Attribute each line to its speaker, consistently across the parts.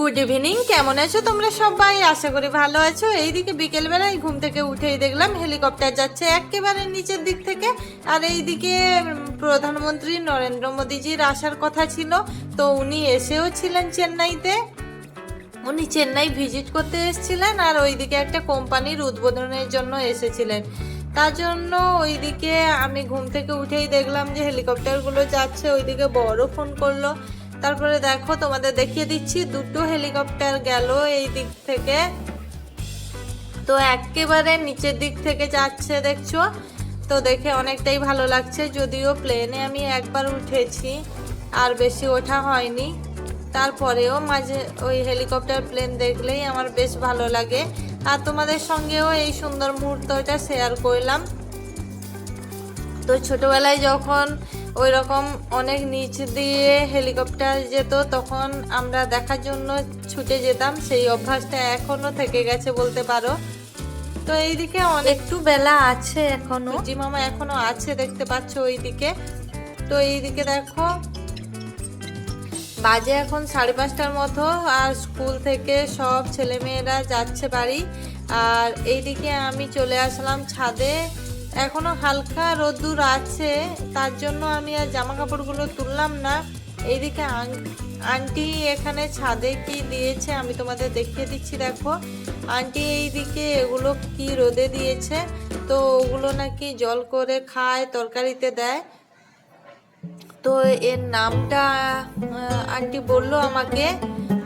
Speaker 1: Good evening কেমন আছো তোমরা সবাই? আশা করি ভালো আছো। এইদিকে বিকেলবেলায় ঘুম থেকে উঠেই দেখলাম হেলিকপ্টার যাচ্ছে একেবারে নিচের দিক থেকে। আর এইদিকে প্রধানমন্ত্রী নরেন্দ্র মোদীজির আসার কথা ছিল। তো উনি এসেও ছিলেন চেন্নাইতে। উনি চেন্নাই ভিজিট করতে এসেছিলেন আর ওইদিকে একটা কোম্পানির উদ্বোধনের জন্য এসেছিলেন। তার জন্য ওইদিকে আমি ঘুম থেকে উঠেই দেখলাম যে হেলিকপ্টারগুলো যাচ্ছে, ওইদিকে বড় ফোন করল। তারপরে দেখো, তোমাদের দেখিয়ে দিচ্ছি, দুটো হেলিকপ্টার গেল এই দিক থেকে। তো একেবারে নিচের দিক থেকে যাচ্ছে, দেখছ? তো দেখে অনেকটাই ভালো লাগছে, যদিও প্লেনে আমি একবার উঠেছি, আর বেশি ওঠা হয়নি। তারপরেও মাঝে ওই হেলিকপ্টার প্লেন দেখলেই আমার বেশ ভালো লাগে। আর তোমাদের সঙ্গেও এই সুন্দর মুহূর্তটা শেয়ার করলাম। তো ছোটবেলায় যখন ওই রকম অনেক নিচ দিয়ে হেলিকপ্টার যেত তখন আমরা দেখার জন্য ছুটে যেতাম। সেই অভ্যাসটা এখনও থেকে গেছে বলতে পারো। তো এইদিকে একটু বেলা আছে এখনও। জি মামা এখনও আছে দেখতে পাচ্ছ ওইদিকে। তো এইদিকে দেখো বাজে এখন সাড়ে পাঁচটার মতো আর স্কুল থেকে সব ছেলেমেয়েরা যাচ্ছে বাড়ি। আর এইদিকে আমি চলে আসলাম ছাদে। এখনও হালকা রোদ্দুর আছে, তার জন্য আমি আর জামা কাপড়গুলো তুললাম না। এইদিকে আন্টি এখানে ছাদে কি দিয়েছে আমি তোমাদের দেখিয়ে দিচ্ছি, দেখো। আন্টি এইদিকে এগুলো কি রোদে দিয়েছে, তো ওগুলো নাকি জল করে খায়, তরকারিতে দেয়। তো এর নামটা আন্টি বলল আমাকে।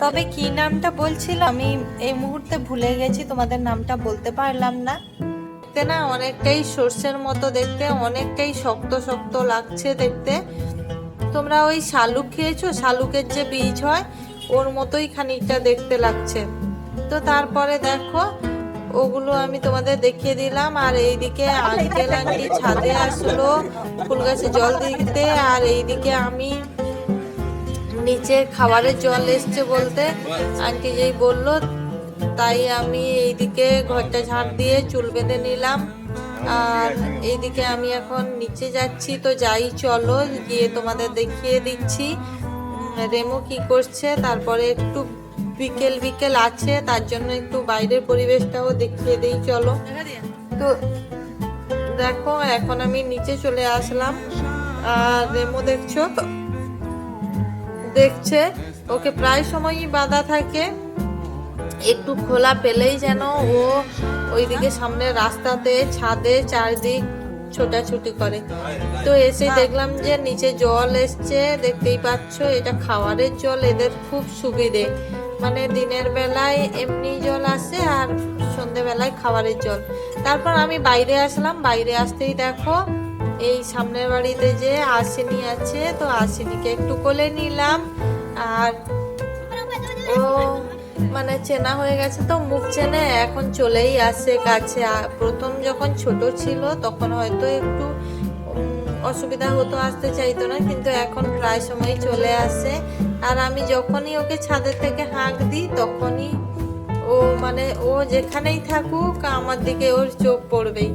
Speaker 1: তবে কি নামটা বলছিল আমি এই মুহূর্তে ভুলে গেছি, তোমাদের নামটা বলতে পারলাম না। দেখতে না অনেকটাই সর্ষের মতো দেখতে, অনেকটাই শক্ত শক্ত লাগছে দেখতে। তোমরা ওই শালুক খেয়েছো? শালুকের যে বীজ হয়, ওর মতোই খানিকটা দেখতে লাগছে। তো তারপরে দেখো, ওগুলো আমি তোমাদের দেখিয়ে দিলাম। আর এইদিকে আঙ্কেল আন্টি ছাদে আসলো ফুল গাছে জল দিতে, আর এইদিকে আমি নিচে খাবারের জল এসছে বলতে। আন্টি যেই বলল তাই আমি এইদিকে ঘরটা ঝাড় দিয়ে চুল বেঁধে নিলাম। আর এইদিকে আমি এখন নিচে যাচ্ছি, তো যাই চলো, গিয়ে তোমাদের দেখিয়ে দিচ্ছি। রেমো কি করছে, তারপরে একটু বিকেল বিকেল আছে, তার জন্য একটু বাইরের পরিবেশটাও দেখিয়ে দিই, চলো। তো দেখো, এখন আমি নিচে চলে আসলাম। আর রেমো দেখছ? দেখছে, ওকে প্রায় সময়ই বাধা থাকে। একটু খোলা পেলেই যেন ও ওইদিকে সামনে রাস্তাতে, ছাদে চারদিক ছোটাছুটি করে। তো এসে দেখলাম যে নিচে জল এসছে, দেখতেই পাচ্ছ এটা খাওয়ারের জল, এদের খুব সুবিধে। মানে দিনের বেলায় এমনি জল আসে আর সন্ধেবেলায় খাবারের জল। তারপর আমি বাইরে আসলাম, বাইরে আসতেই দেখো এই সামনের বাড়িতে যে আশিনি আছে, তো আশিনিকে একটু কোলে নিলাম আর মানে চেনা হয়ে গেছে তো, মুখ চেনে এখন চলেই আসে কাছে। প্রথম যখন ছোট ছিল, তখন হয়তো একটু অসুবিধা হতো, আসতে চাইতো না, কিন্তু এখন প্রায় সময় চলে আসে। আর আমি যখনই ওকে ছাদের থেকে হাঁক দিই, তখনই ও মানে ও যেখানেই থাকুক, আমার দিকে ওর চোখ পড়বেই।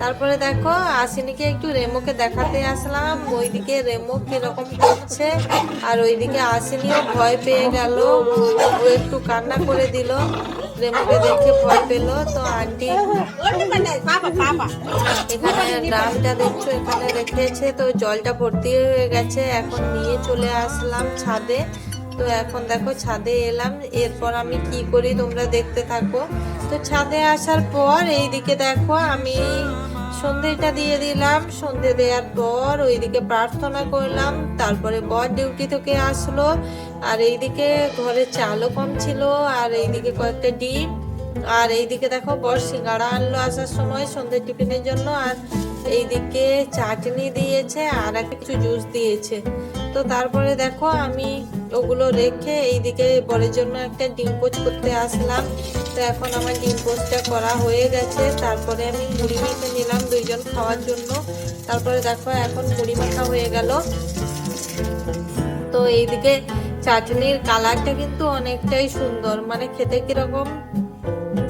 Speaker 1: তারপরে দেখো আসিনিকে একটু রেমোকে দেখাতে আসলাম। ওইদিকে রেমো কীরকম করছে, আর ওইদিকে আশিনিও ভয় পেয়ে গেল। ও একটু কান্না করে দিল। রেমোকে দেখে ভয় পেল। তো আন্টি, এখানে ড্রামটা দেখছ? এখানে রেখেছে। তো জলটা ভর্তি হয়ে গেছে। এখন নিয়ে চলে আসলাম ছাদে। তো এখন দেখো ছাদে এলাম। এরপর আমি কি করি তোমরা দেখতে থাকো। তো ছাদে আসার পর এইদিকে দেখো আমি সন্ধেটা দিয়ে দিলাম। সন্ধে দেওয়ার পর ওইদিকে প্রার্থনা করলাম। তারপরে বর ডিউটি থেকে আসলো। আর এইদিকে ঘরে চালও কম ছিল। আর এইদিকে কয়েকটা ডিম। আর এইদিকে দেখো বর সিঙ্গাড়া আনলো আসার সময় সন্ধ্যে টিফিনের জন্য। আর এইদিকে চাটনি দিয়েছে আর একটা কিছু জুস দিয়েছে। তো তারপরে দেখো আমি ওগুলো রেখে এইদিকে বরের জন্য একটা ডিম পোচ করতে আসলাম। তো এখন আমার ডিম পোচটা করা হয়ে গেছে। তারপরে আমি মুড়ি মেখে নিলাম দুইজন খাওয়ার জন্য। তারপরে দেখো এখন মুড়ি মাখা হয়ে গেল। তো এইদিকে চাটনির কালারটা কিন্তু অনেকটাই সুন্দর। মানে খেতে কীরকম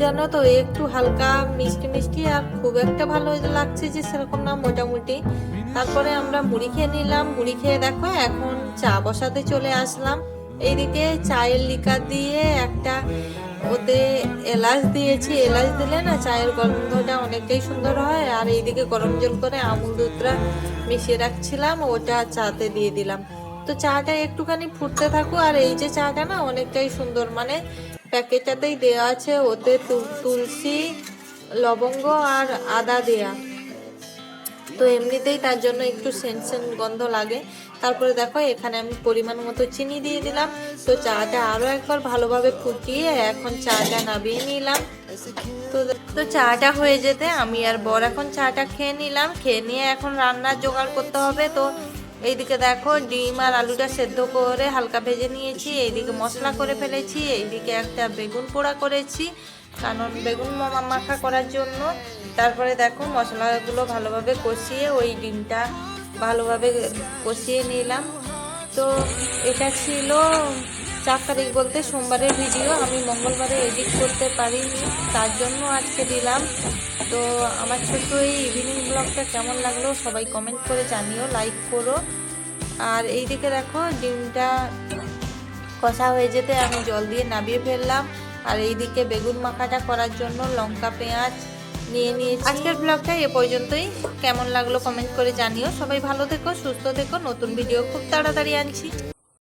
Speaker 1: জানো তো, একটু হালকা মিষ্টি মিষ্টি আর খুব একটা ভালো লাগছে যে সেরকম না মোটামুটি। তারপরে আমরা মুড়ি খেয়ে নিলাম। মুড়ি খেয়ে দেখো, এখন চা বসাতে চলে আসলাম। এইদিকে চায়ের লিকার দিয়ে একটা ওতে এলাচ দিয়েছি। এলাচ দিলে না চায়ের গন্ধটা অনেকটাই সুন্দর হয়। আর এইদিকে গরম জল করে আমুল দুধটা মিশিয়ে রাখছিলাম, ওটা চাতে দিয়ে দিলাম। তো চাটা একটুখানি ফুটতে থাকো, আর এই যে চাটা না অনেকটাই সুন্দর। মানে প্যাকেটটাতেই দেওয়া আছে ওতে তুলসী, লবঙ্গ আর আদা দেয়া। তো এমনিতেই তার জন্য একটু সেন্ট সেন্ট গন্ধ লাগে। তারপরে দেখো, এখানে আমি পরিমাণ মতো চিনি দিয়ে দিলাম। তো চাটা আরও একবার ভালোভাবে ফুটিয়ে এখন চাটা নামিয়ে নিলাম। তো তো চাটা হয়ে যেতে আমি আর বর এখন চাটা খেয়ে নিলাম। খেয়ে নিয়ে এখন রান্নার জোগাড় করতে হবে। তো এইদিকে দেখো, ডিম আর আলুটা সেদ্ধ করে হালকা ভেজে নিয়েছি। এইদিকে মশলা করে ফেলেছি। এইদিকে একটা বেগুন পোড়া করেছি। কারণ বেগুন মাখা করার জন্য। তারপরে দেখো মশলাগুলো ভালোভাবে কষিয়ে ওই ডিমটা ভালোভাবে কষিয়ে নিলাম। তো এটা ছিল চার তারিখ বলতে সোমবারের ভিডিও। আমি মঙ্গলবারে এডিট করতে পারিনি, তার জন্য আজকে দিলাম। তো আমার ছোট্ট এই ইভিনিং ব্লগটা কেমন লাগল সবাই কমেন্ট করে জানিও লাইক করো। আর এইদিকে দেখো ডিমটা কষা হয়ে যেতে আমি জল দিয়ে নামিয়ে ফেললাম। আর এইদিকে বেগুন মাখাটা করার জন্য লঙ্কা, পেঁয়াজ নিয়ে নিয়েছি। আজকের ব্লগটা এ পর্যন্তই। কেমন লাগল কমেন্ট করে জানিও। সবাই ভালো থেকো, সুস্থ থেকো। নতুন ভিডিও খুব তাড়াতাড়ি আনছি।